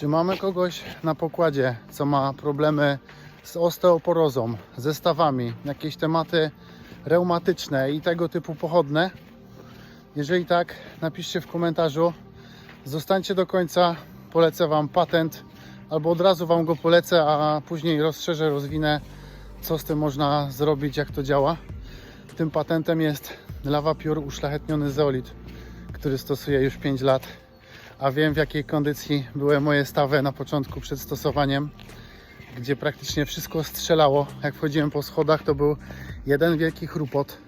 Czy mamy kogoś na pokładzie, co ma problemy z osteoporozą, ze stawami, jakieś tematy reumatyczne i tego typu pochodne? Jeżeli tak, napiszcie w komentarzu. Zostańcie do końca, polecę Wam patent, albo od razu Wam go polecę, a później rozszerzę, rozwinę, co z tym można zrobić, jak to działa. Tym patentem jest Lava Pure uszlachetniony zeolit, który stosuję już 5 lat a wiem w jakiej kondycji były moje stawy na początku przed stosowaniem, gdzie praktycznie wszystko strzelało. Jak wchodziłem po schodach, to był jeden wielki chrupot.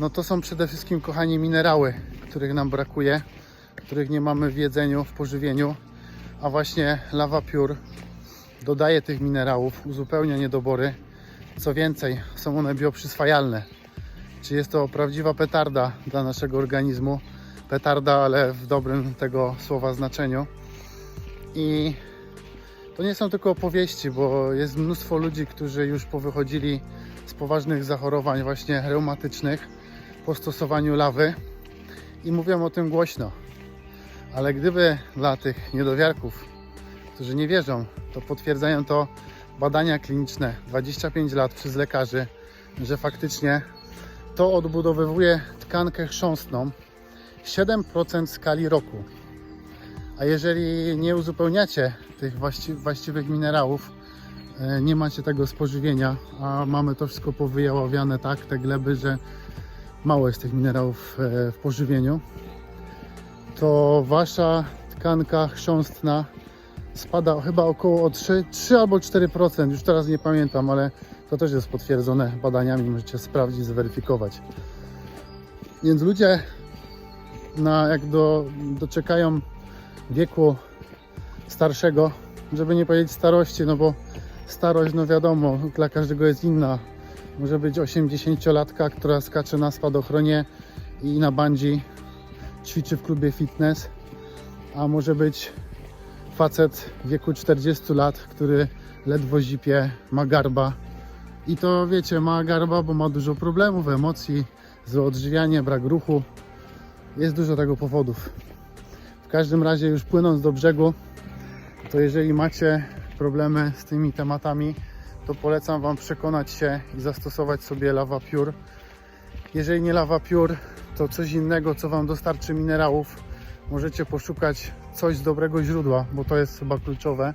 No to są przede wszystkim, kochani, minerały, których nam brakuje, których nie mamy w jedzeniu, w pożywieniu, a właśnie Lava Pure dodaje tych minerałów, uzupełnia niedobory. Co więcej, są one bioprzyswajalne. Czy jest to prawdziwa petarda dla naszego organizmu? Petarda, ale w dobrym tego słowa znaczeniu. I to nie są tylko opowieści, bo jest mnóstwo ludzi, którzy już powychodzili z poważnych zachorowań właśnie reumatycznych po stosowaniu lawy i mówią o tym głośno. Ale gdyby dla tych niedowiarków, którzy nie wierzą, to potwierdzają to badania kliniczne 25 lat przez lekarzy, że faktycznie to odbudowywuje tkankę chrząstną, 7% skali roku. A jeżeli nie uzupełniacie tych właści właściwych minerałów, e, nie macie tego spożywienia, a mamy to wszystko powyjaławiane tak, te gleby, że mało jest tych minerałów e, w pożywieniu, to wasza tkanka chrząstna spada chyba około o 3, 3 albo 4%, już teraz nie pamiętam, ale to też jest potwierdzone badaniami, możecie sprawdzić, zweryfikować. Więc ludzie na, jak do, doczekają wieku starszego, żeby nie powiedzieć starości, no bo starość, no wiadomo, dla każdego jest inna. Może być 80-latka, która skacze na spadochronie i na bandzi ćwiczy w klubie fitness, a może być facet w wieku 40 lat, który ledwo zipie, ma garba. I to wiecie, ma garba, bo ma dużo problemów, emocji, złe odżywianie, brak ruchu, jest dużo tego powodów. W każdym razie, już płynąc do brzegu, to jeżeli macie problemy z tymi tematami, to polecam Wam przekonać się i zastosować sobie Lava Pure. Jeżeli nie Lava Pure, to coś innego, co Wam dostarczy minerałów. Możecie poszukać coś z dobrego źródła, bo to jest chyba kluczowe.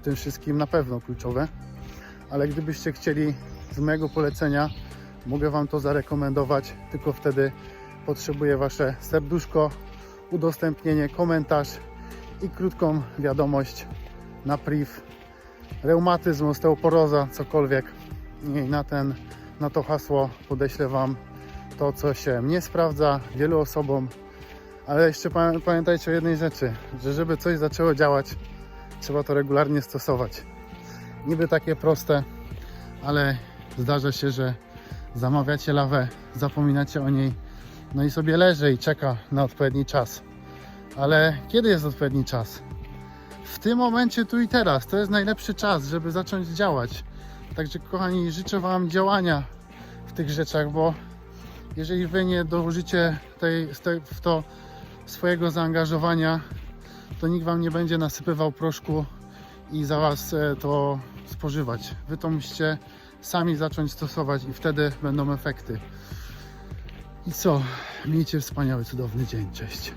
W tym wszystkim na pewno kluczowe. Ale gdybyście chcieli z mojego polecenia, mogę Wam to zarekomendować, tylko wtedy potrzebuję Wasze serduszko, udostępnienie, komentarz i krótką wiadomość na priv. Reumatyzm, osteoporoza, cokolwiek. I na, ten, na to hasło podeślę Wam to, co się mnie sprawdza, wielu osobom. Ale jeszcze pamię- pamiętajcie o jednej rzeczy, że żeby coś zaczęło działać, trzeba to regularnie stosować. Niby takie proste, ale zdarza się, że zamawiacie lawę, zapominacie o niej, no i sobie leży i czeka na odpowiedni czas. Ale kiedy jest odpowiedni czas? W tym momencie, tu i teraz. To jest najlepszy czas, żeby zacząć działać. Także, kochani, życzę Wam działania w tych rzeczach, bo jeżeli Wy nie dołożycie tej, w to swojego zaangażowania, to nikt Wam nie będzie nasypywał proszku i za Was e, to spożywać. Wy to musicie sami zacząć stosować i wtedy będą efekty. I co? Miejcie wspaniały, cudowny dzień. Cześć.